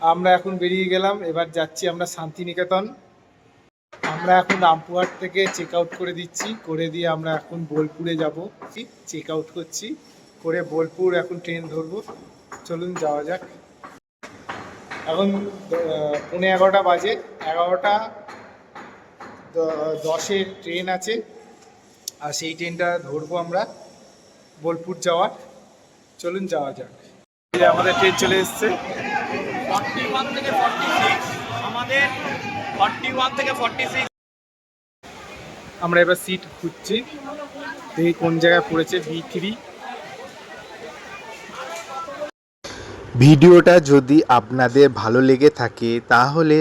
আমরা এখন বেরিয়ে গেলাম, এবার যাচ্ছি আমরা শান্তিনিকেতন। আমরা এখন রামপুরহাট থেকে চেক আউট করে দিচ্ছি, করে দিয়ে আমরা এখন বোলপুরে যাব। চেক আউট করছি, করে বোলপুর এখন ট্রেন ধরবো। চলুন যাওয়া যাক। এখন পৌনে এগারোটা বাজে, এগারোটা দ- দশের ট্রেন আছে, আর সেই ট্রেনটা ধরবো আমরা বোলপুর যাওয়ার। চলুন যাওয়া যাক। আমাদের ট্রেন চলে এসছে। ফর্টি ওয়ান থেকে ফর্টি সিক্স আমাদের ফর্টি ওয়ান থেকে ফর্টি সিক্স আমরা এবার সিট খুঁজছি। দেখি কোন জায়গায় পড়েছে বি থ্রি ভিডিওটা যদি আপনাদের ভালো লেগে থাকে তাহলে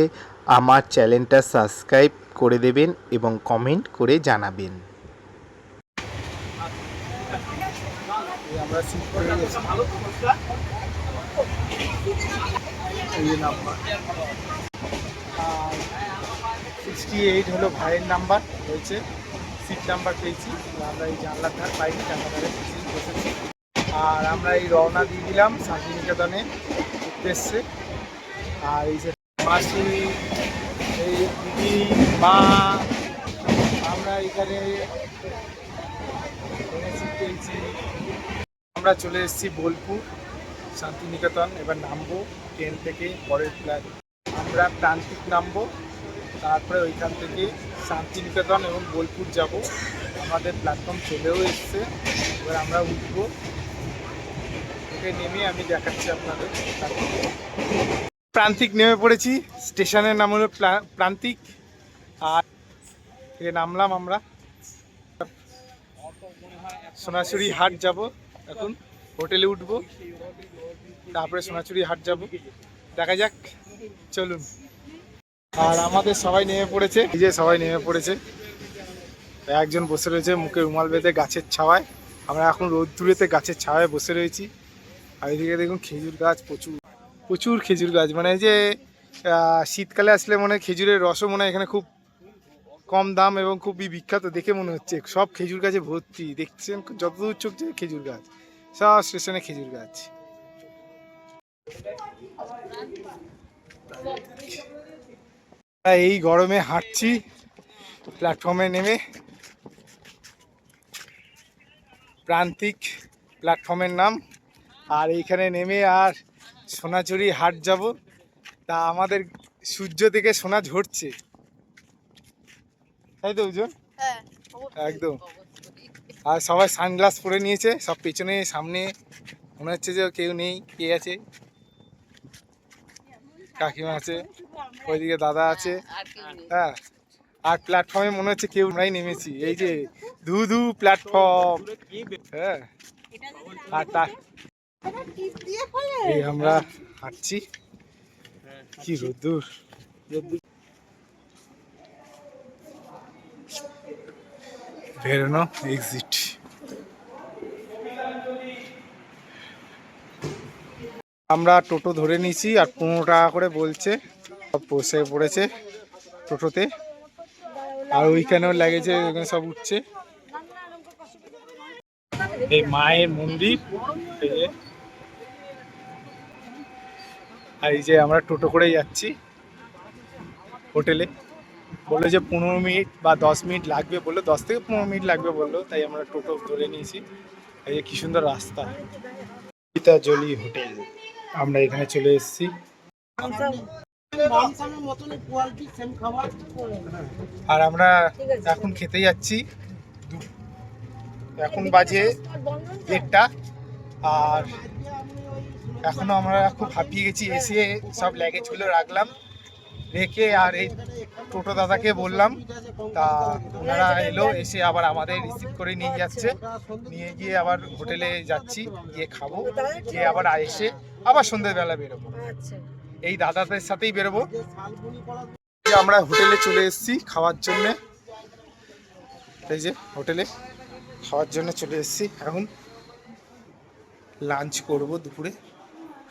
আমার চ্যানেলটা সাবস্ক্রাইব করে দেবেন এবং কমেন্ট করে জানাবেন। আমরা গেছি নাম্বার। সিক্সটি এইট হলো ভাইয়ের নাম্বার, হয়েছে। সিট নাম্বার পেয়েছি। আমরা এই জানলার ধার পাইনি, জানলার বসেছি। আর আমরা এই রওনা দিয়ে দিলাম শান্তিনিকেতনে উদ্দেশ্যে। আর এই যে মাসি, এই দিদি, মা, আমরা এখানে আমরা চলে এসেছি বোলপুর। শান্তিনিকেতন, এবার নামবো ট্রেন থেকে, পরের প্ল্যান আমরা প্রান্তিক নামবো, তারপরে ওইখান থেকে শান্তিনিকেতন এবং বোলপুর যাব। আমাদের প্ল্যাটফর্ম চলেও এসছে, এবার আমরা উঠবো। ওকে নেমে আমি দেখাচ্ছি আপনাদের। প্রান্তিক নেমে পড়েছি, স্টেশনের নাম হলো প্রান্তিক। আর থেকে নামলাম আমরা। সোনাঝুরি হাট যাব, এখন হোটেলে উঠবো। তারপরে সোনাচুরি হাট যাব। দেখা যাক, চলুন। আর আমাদের সবাই নেমে পড়েছে, এই যে সবাই নেমে পড়েছে। একজন বসে রয়েছে মুখে রুমাল বেঁধে গাছের ছাওয়ায়। আমরা এখন রোদ্দুরেতে গাছের ছাওয়ায় বসে রয়েছি। আর এদিকে দেখুন খেজুর গাছ প্রচুর। প্রচুর খেজুর গাছ। মানে যে শীতকালে আসলে মনে খেজুরের রসও মনে এখানে খুব কম দাম এবং খুবই বিখ্যাত। দেখে মনে হচ্ছে, সব খেজুর গাছে ভর্তি। দেখছেন যতদূর চোখ যায় খেজুর গাছ, সব স্টেশনে খেজুর গাছ। এই গরমে হাঁটছি প্ল্যাটফর্মে নেমে। প্রান্তিক প্ল্যাটফর্মের নাম। আর এইখানে নেমে আর সোনাঝুরি হাট যাব। তা আমাদের সূর্য থেকে সোনা ঝরছে। তাই তো বুঝুন হ্যাঁ একদম। আর সবাই সানগ্লাস পরে নিয়েছে সব পেছনে সামনে। মনে হচ্ছে যে কেউ নেই কে আছে? কাকিমা আছে ওইদিকে দাদা আছে। নেই। হ্যাঁ আর প্ল্যাটফর্মে মনে হচ্ছে কেউ আমরাই নেমেছি। এই যে ধু ধু প্ল্যাটফর্ম হ্যাঁ। আর এই আমরা হাঁটছি। কি রোদ্দুর। বেরোনো এক্সিট আমরা টোটো ধরে নিয়েছি আর পনেরো টাকা করে বলছে। সব বসে পড়েছে টোটোতে। আর ওইখানেও লাগেছে ওইখানে সব উঠছে। এই মায়ের মন্দির। এই যে আর এই যে আমরা টোটো করে যাচ্ছি হোটেলে। বলল যে পনেরো মিনিট বা দশ মিনিট লাগবে বলল দশ থেকে পনেরো মিনিট লাগবে বলল তাই আমরা টোটো ধরে নিয়েছি। এই যে কি সুন্দর রাস্তা। গীতাজলি হোটেল। আমরা এখানে চলে এসেছি। আর আমরা এখন খেতে যাচ্ছি। এখন বাজে দেড়টা। আর এখনও আমরা খুব হাঁপিয়ে গেছি, এসে সব ল্যাগেজগুলো রাখলাম। রেখে আর এই টোটো দাদাকে বললাম, তা ওনারা এলো, এসে আবার আমাদের রিসিভ করে নিয়ে যাচ্ছে। নিয়ে গিয়ে আবার হোটেলে যাচ্ছি, গিয়ে খাব। গিয়ে আবার এসে আবার সন্ধ্যেবেলা বেরোবো। এই দাদাদের সাথেই বেরোবো। আমরা হোটেলে চলে এসেছি খাওয়ার জন্যে। এই যে হোটেলে খাওয়ার জন্য চলে এসেছি। এখন লাঞ্চ করব দুপুরে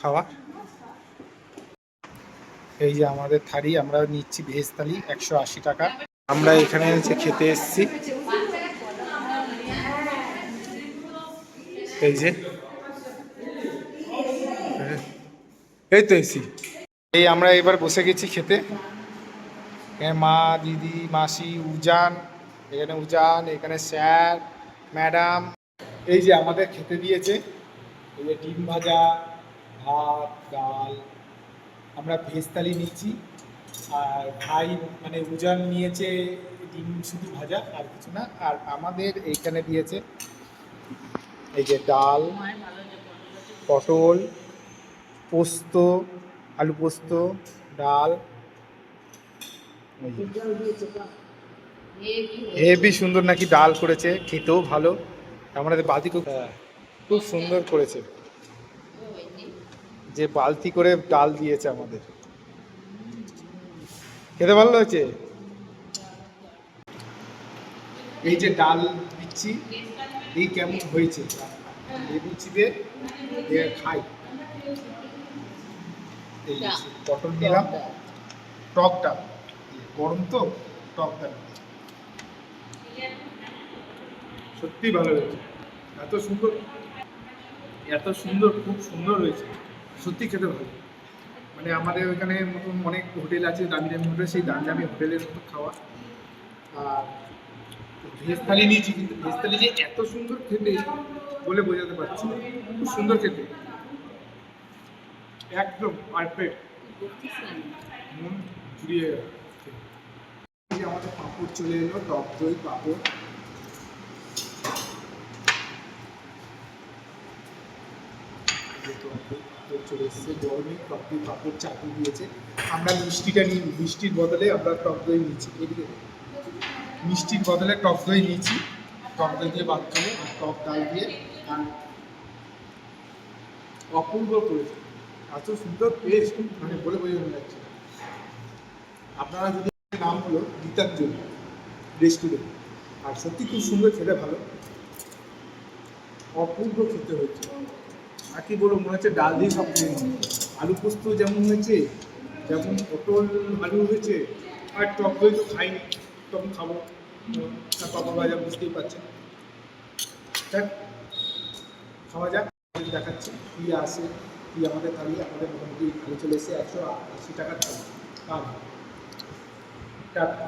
খাওয়া। এই যে আমাদের থালি আমরা নিচ্ছি ভেজ থালি একশো আশি টাকা। আমরা এখানে হচ্ছে খেতে এসেছি। এই যে এই তো এসি। এই আমরা এবার বসে গেছি খেতে। মা, দিদি, মাসি, উজান, এখানে উজান, এখানে স্যার, ম্যাডাম। এই যে আমাদের খেতে দিয়েছে, এই যে ডিম ভাজা, ভাত, ডাল। আমরা ভেজ থালি নিয়েছি, আর ভাই মানে উজান নিয়েছে ডিম শুধু ভাজা, আর কিছু না। আর আমাদের এইখানে দিয়েছে এই যে ডাল, পটল পোস্ত আলু পোস্ত ডাল। হেভি সুন্দর নাকি ডাল করেছে খেতেও ভালো। আমাদের বালতি খুব খুব সুন্দর করেছে। যে বালতি করে ডাল দিয়েছে আমাদের। খেতে ভালো হয়েছে এই যে ডাল দিচ্ছি এই কেমন হয়েছে? এই দিচ্ছি দিয়ে খাই। এই পটল নিলাম টকটা। গরম তো টকটা। সত্যি ভালো হয়েছে। এত সুন্দর এত সুন্দর খুব সুন্দর হয়েছে। সত্যি খেতে ভালো। মানে আমাদের ওইখানে মতন অনেক হোটেল আছে দামি দামি হোটেল সেই দামি দামি হোটেলের মতো খাওয়া। আর ভেজ থালি নিয়েছি কিন্তু ভেজ থালি যে এত সুন্দর খেতে বলে বোঝাতে পারছি খুব সুন্দর খেতে। একদম পারফেক্ট মন জুড়িয়ে গেল আমাদের পাঁপড় চলে এলো টক দই, পাঁপড়। চলে টক দই, পাঁপড় দিয়েছে। আমরা মিষ্টিটা নিই, মিষ্টির আমরা টক দই মিষ্টির বদলে টক দই নিয়েছি টক দিয়ে খাব টক ডাল দিয়ে আর অপূর্ব করেছে। এত সুন্দর টেস্ট মানে বলে বোঝানো যাচ্ছে। আপনারা যদি নাম হলো গীতাঞ্জলি রেস্টুরেন্ট আর সত্যি খুব সুন্দর খেতে ভালো। অপূর্ব খেতে হয়েছে। আর কি বলব মনে হচ্ছে ডাল দিয়ে সব খেয়ে আলু পোস্ত যেমন হয়েছে যেমন পটল আলু হয়েছে আর টক দই তো খাইনি তখন খাব। উম, আর ভাজা বুঝতেই পারছেন। যাক খাওয়া যাক দেখাচ্ছি কি আসে। কি আমাদের থালি আমাদের মোটামুটি থালি চলে এসে একশো আশি টাকার টাটা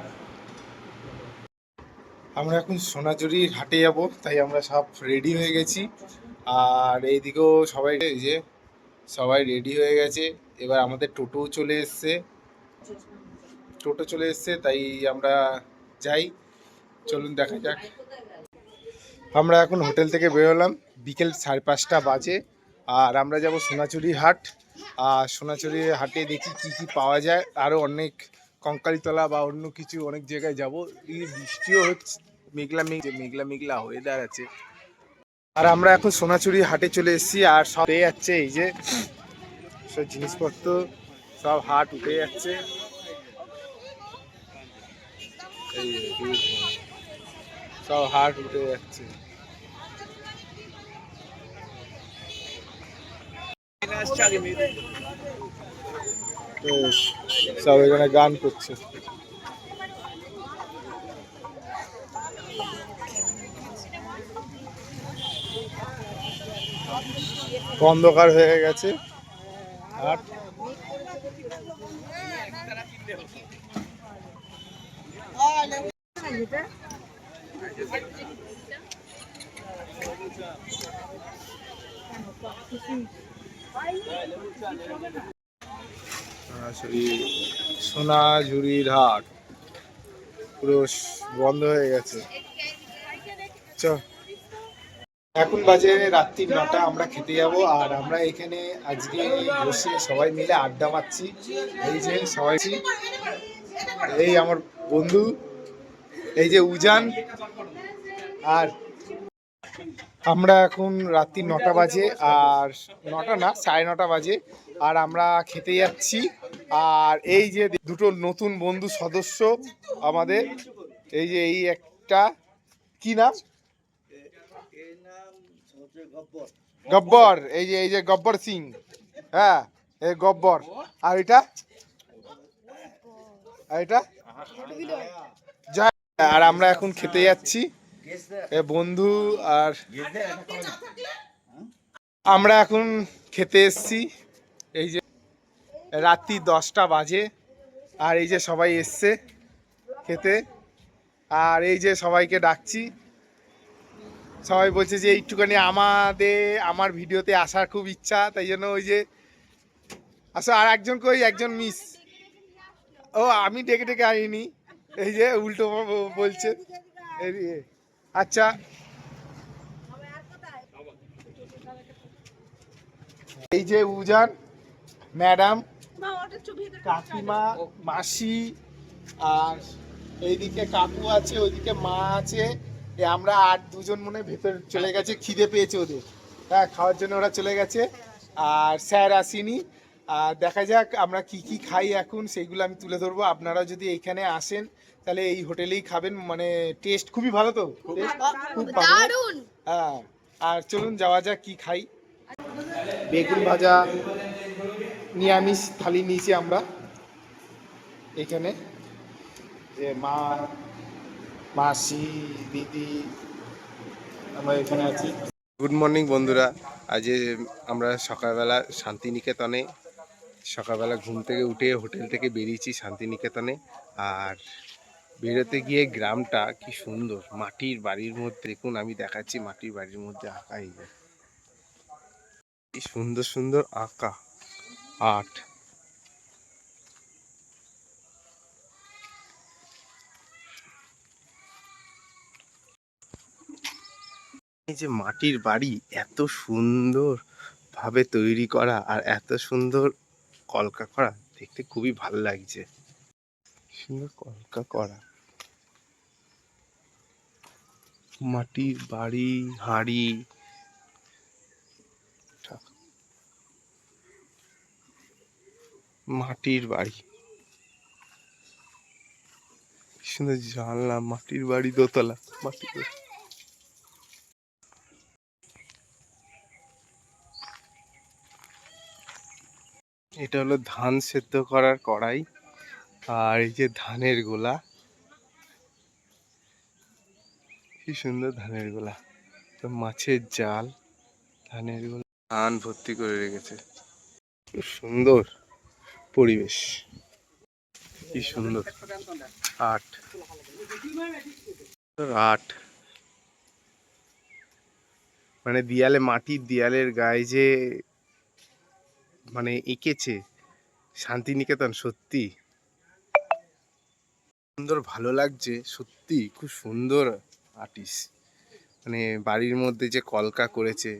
আমরা এখন সোনাঝুরির হাটে যাব, তাই আমরা সব রেডি হয়ে গেছি। আর এইদিকেও সবাই যে, সবাই রেডি হয়ে গেছে। এবার আমাদের টোটোও চলে এসছে। টোটো চলে এসছে, তাই আমরা যাই। চলুন দেখা যাক। আমরা এখন হোটেল থেকে বেরোলাম বিকেল সাড়ে পাঁচটা বাজে। আর আমরা যাব সোনাচুরি হাট। আর সোনাচুরি হাটে দেখি কি কি পাওয়া যায়। আরও অনেক কঙ্কালীতলা বা অন্য কিছু অনেক জায়গায় যাব। এই বৃষ্টিও হচ্ছে, মেঘলা মেঘ মেঘলা মেঘলা ওয়েদার আছে। আর আমরা এখন সোনাচুরি হাটে চলে এসেছি আর সব উঠে যাচ্ছে এই যে। সব জিনিসপত্র, সব হাট উঠে যাচ্ছে। সব হাট উঠে যাচ্ছে। সব এখানে গান করছে। অন্ধকার হয়ে গেছে। আর সরাসরি সোনাঝুরির হাট পুরো বন্ধ হয়ে গেছে। চ এখন বাজে রাত্রি নটা, আমরা খেতে যাব, আর আমরা এখানে আজকে বসে সবাই মিলে আড্ডা মারছি। এই যে সবাই এই আমার বন্ধু, এই যে উজান, আর আমরা এখন রাত্রি নটা বাজে আর নটা না সাড়ে নটা বাজে। আর আমরা খেতে যাচ্ছি। আর এই যে দুটো নতুন বন্ধু সদস্য আমাদের এই যে এই একটা কি নাম? গব্বর এই যে এই যে গব্বর সিং। হ্যাঁ এই গব্বর। আর এটা? আর এটা? জয়। আর আমরা এখন খেতে যাচ্ছি। এ বন্ধু আর আমরা এখন খেতে এসছি। এই যে রাত্রি দশটা বাজে আর এই যে সবাই এসছে খেতে। আর এই যে সবাইকে ডাকছি। সবাই বলছে যে একটুখানি আমাদের আমার ভিডিওতে আসার খুব ইচ্ছা তাই জন্য ওই যে আসো আর একজন কই? একজন মিস। ও আমি ডেকে ডেকে আনিনি। এই যে উল্টো বলছে। এই আচ্ছা। এই যে উজান, ম্যাডাম, কাকিমা, মাসি, আর এইদিকে কাকু আছে, ওইদিকে মা আছে আমরা আট দুজন মনে ভেতর চলে গেছে, খিদে পেয়েছে ওদের। হ্যাঁ খাওয়ার জন্য ওরা চলে গেছে। আর স্যার আসেনি। আর দেখা যাক আমরা কি কি খাই এখন, সেইগুলো আমি তুলে ধরবো। আপনারা যদি এইখানে আসেন তাহলে এই হোটেলেই খাবেন মানে টেস্ট খুবই ভালো তো? খুব ভালো। হ্যাঁ আর চলুন যাওয়া যাক কি খাই? বেগুন ভাজা নিরামিষ থালি নিয়েছি আমরা এখানে। যে মা মাসি দিদি আমরা এখানে আছি। গুড মর্নিং বন্ধুরা। আজ আমরা সকালবেলা শান্তিনিকেতনে সকালবেলা ঘুম থেকে উঠে হোটেল থেকে বেরিয়েছি শান্তিনিকেতনে। আর বেরোতে গিয়ে গ্রামটা কি সুন্দর। মাটির বাড়ির মধ্যে দেখুন, আমি দেখাচ্ছি মাটির বাড়ির মধ্যে আঁকা এই। কি সুন্দর সুন্দর আঁকা। আর্ট এই যে মাটির বাড়ি এত সুন্দর ভাবে তৈরি করা আর এত সুন্দর কলকা করা, দেখতে খুবই ভালো লাগছে। সুন্দর কলকা করা। মাটির বাড়ি, হাড়ি। মাটির বাড়ি। সুন্দর জানলা মাটির বাড়ি দোতলা, মাটির বাড়ি। এটা হলো ধান সেদ্ধ করার কড়াই, আর এই যে ধানের গোলা। কি সুন্দর ধানের গোলা। তো মাছের জাল, ধানের গোলা ধান ভর্তি করে রেখেছে। সুন্দর পরিবেশ। কি সুন্দর। আট। আট। মানে দেয়ালে মাটির দেয়ালের গায়ে যে মানে এঁকেছে, শান্তিনিকেতন, সত্যি। সুন্দর, ভালো লাগছে, সত্যি, খুব সুন্দর। আর্টিস্ট মানে বাড়ির মধ্যে যে কলকা করেছে।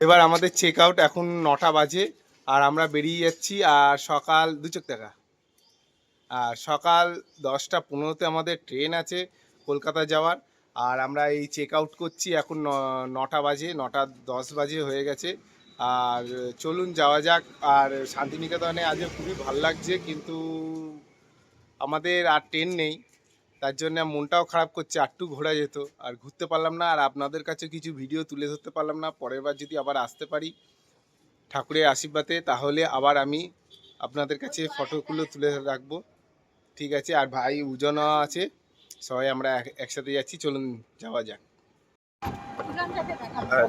এবার আমাদের চেক আউট এখন নটা বাজে আর আমরা বেরিয়ে যাচ্ছি আর সকাল দু চোখ টাকা আর সকাল দশটা পনেরোতে আমাদের ট্রেন আছে কলকাতা যাওয়ার। আর আমরা এই চেক আউট করছি এখন নটা বাজে, নটা দশ বাজে হয়ে গেছে। আর চলুন যাওয়া যাক। আর শান্তিনিকেতনে আজকে খুবই ভালো লাগছে কিন্তু আমাদের আর ট্রেন নেই। তার জন্য মনটাও খারাপ করছে আটটু ঘোরা যেত। আর ঘুরতে পারলাম না আর আপনাদের কাছে কিছু ভিডিও তুলে ধরতে পারলাম না। পরের বার যদি আবার আসতে পারি ঠাকুরের আশীর্বাদে তাহলে আবার আমি আপনাদের কাছে ফটোগুলো তুলে রাখব। ঠিক আছে? আর ভাই উজনও আছে সবাই আমরা এক- একসাথে যাচ্ছি চলুন যাওয়া যাক। আর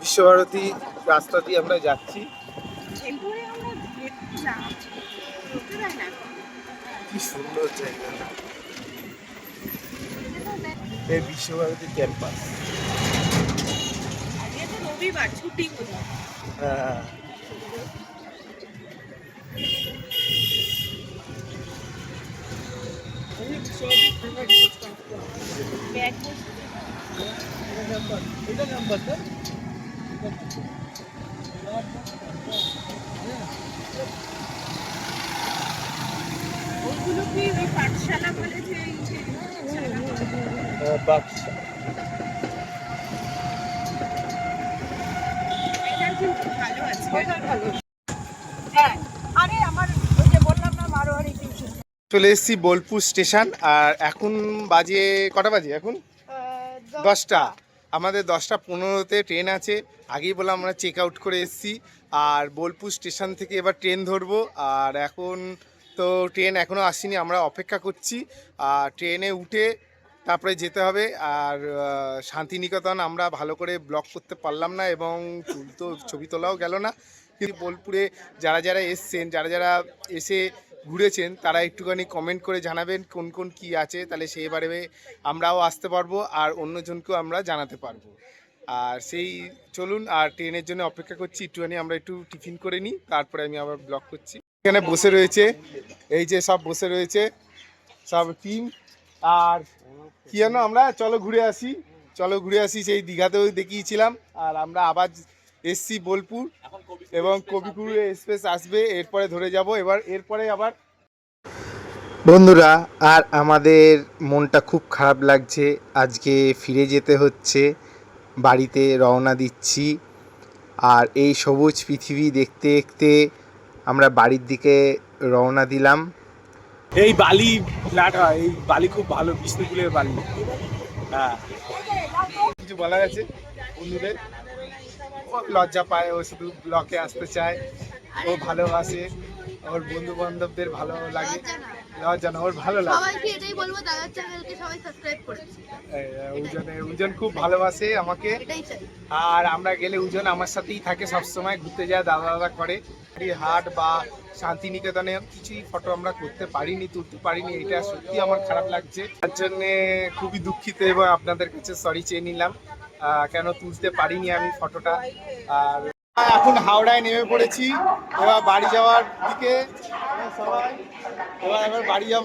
বিশ্বভারতী রাস্তা দিয়ে আমরা যাচ্ছি। কি সুন্দর জায়গা। এই বিশ্বভারতী ক্যাম্পাস রবিবার ছুটি কোথাও ব্যাগ ওইগুলো কি ওই পাঠশালা বলে যে চলে এসেছি বোলপুর স্টেশন, আর এখন বাজে কটা বাজে এখন? দশটা। আমাদের দশটা পনেরোতে ট্রেন আছে। আগেই বললাম আমরা চেক আউট করে এসেছি। আর বোলপুর স্টেশন থেকে এবার ট্রেন ধরবো। আর এখন তো ট্রেন এখনও আসেনি, আমরা অপেক্ষা করছি। আর ট্রেনে উঠে তারপরে যেতে হবে। আর শান্তিনিকেতন আমরা ভালো করে ব্লগ করতে পারলাম না এবং তো ছবি তোলাও গেল না। কিন্তু বোলপুরে যারা যারা এসছেন, যারা যারা এসে ঘুরেছেন, তারা একটুখানি কমেন্ট করে জানাবেন কোন কোন কি আছে। তাহলে সেই এবারে আমরাও আসতে পারব আর অন্যজনকেও আমরা জানাতে পারব। আর সেই চলুন, আর ট্রেনের জন্য অপেক্ষা করছি। একটুখানি আমরা একটু টিফিন করে নিই, তারপরে আমি আবার ব্লগ করছি। এখানে বসে রয়েছে, এই যে সব বসে রয়েছে, সব টিম আর কি জানো আমরা? চলো ঘুরে আসি। চলো ঘুরে আসি সেই দীঘাতেও দেখিয়েছিলাম। আর আমরা আবার এসছি বোলপুর এবং কবিপুর এক্সপ্রেস আসবে এরপরে ধরে যাব। এবার এরপরে আবার বন্ধুরা আর আমাদের মনটা খুব খারাপ লাগছে। আজকে ফিরে যেতে হচ্ছে বাড়িতে রওনা দিচ্ছি। আর এই সবুজ পৃথিবী দেখতে দেখতে আমরা বাড়ির দিকে রওনা দিলাম। এই বালি ফ্ল্যাট হয় এই বালি খুব ভালো, বিষ্ণুপুরের বালি। হ্যাঁ। কিছু বলার আছে? বন্ধুদের? লজ্জা পায়, ও শুধু ব্লকে আসতে চায়। ও ভালোবাসে ওর বন্ধু বান্ধবদের ভালো লাগে লজ্জা না ওর ভালো লাগে। সবাইকে এটাই বলব দাদার চ্যানেলকে সবাই সাবস্ক্রাইব করেছে এই, উজনে উজন খুব ভালোবাসে আমাকে। আর আমরা গেলে উজন আমার সাথেই থাকে সব সময় ঘুরতে যায় দাদা দাদা করে। হাট বা শান্তিনিকেতনে কিছুই ফটো আমরা করতে পারিনি তুলতে পারিনি এটা সত্যি আমার খারাপ লাগছে। তার জন্য খুবই দুঃখিত এবং আপনাদের কাছে সরি চেয়ে নিলাম। কেন তুলতে পারিনি আমি ফটোটা আর এখন হাওড়ায় নেমে পড়েছি। এবার বাড়ি যাওয়ার দিকে। সবাই এবার এবার বাড়ি যাব।